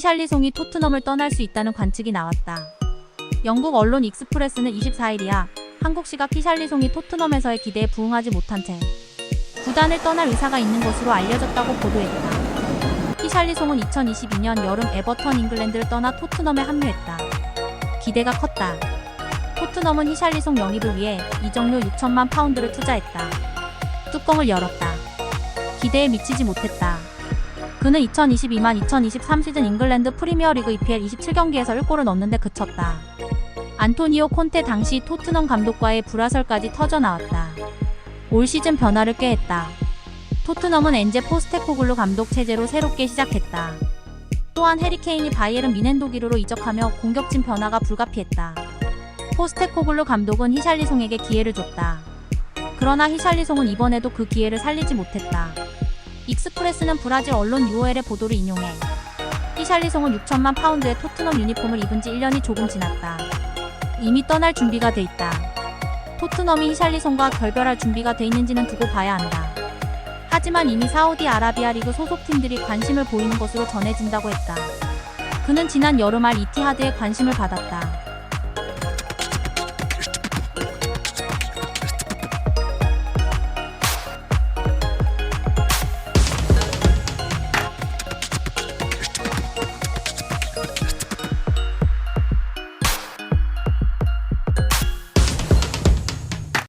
히샬리송이 토트넘을 떠날 수 있다는 관측이 나왔다. 영국 언론 익스프레스는 24일이야 한국 시각 히샬리송이 토트넘에서의 기대에 부응하지 못한 채 구단을 떠날 의사가 있는 것으로 알려졌다고 보도했다. 히샬리송은 2022년 여름 에버턴 잉글랜드를 떠나 토트넘에 합류했다. 기대가 컸다. 토트넘은 히샬리송 영입을 위해 이적료 6천만 파운드를 투자했다. 뚜껑을 열었다. 기대에 미치지 못했다. 그는 2022만2023 시즌 잉글랜드 프리미어리그 EPL 27경기에서 1골을 넣는데 그쳤다. 안토니오 콘테 당시 토트넘 감독과의 불화설까지 터져나왔다. 올 시즌 변화를 꾀했다. 토트넘은 엔제 포스테코글루 감독 체제로 새롭게 시작했다. 또한 해리케인이 바이에른 미넨도기르로 이적하며 공격진 변화가 불가피했다. 포스테코글루 감독은 히샬리송에게 기회를 줬다. 그러나 히샬리송은 이번에도 그 기회를 살리지 못했다. 익스프레스는 브라질 언론 UOL의 보도를 인용해 히샬리송은 6천만 파운드의 토트넘 유니폼을 입은 지 1년이 조금 지났다. 이미 떠날 준비가 돼 있다. 토트넘이 히샬리송과 결별할 준비가 돼 있는지는 두고 봐야 한다. 하지만 이미 사우디아라비아 리그 소속팀들이 관심을 보이는 것으로 전해진다고 했다. 그는 지난 여름 말 이티하드에 관심을 받았다.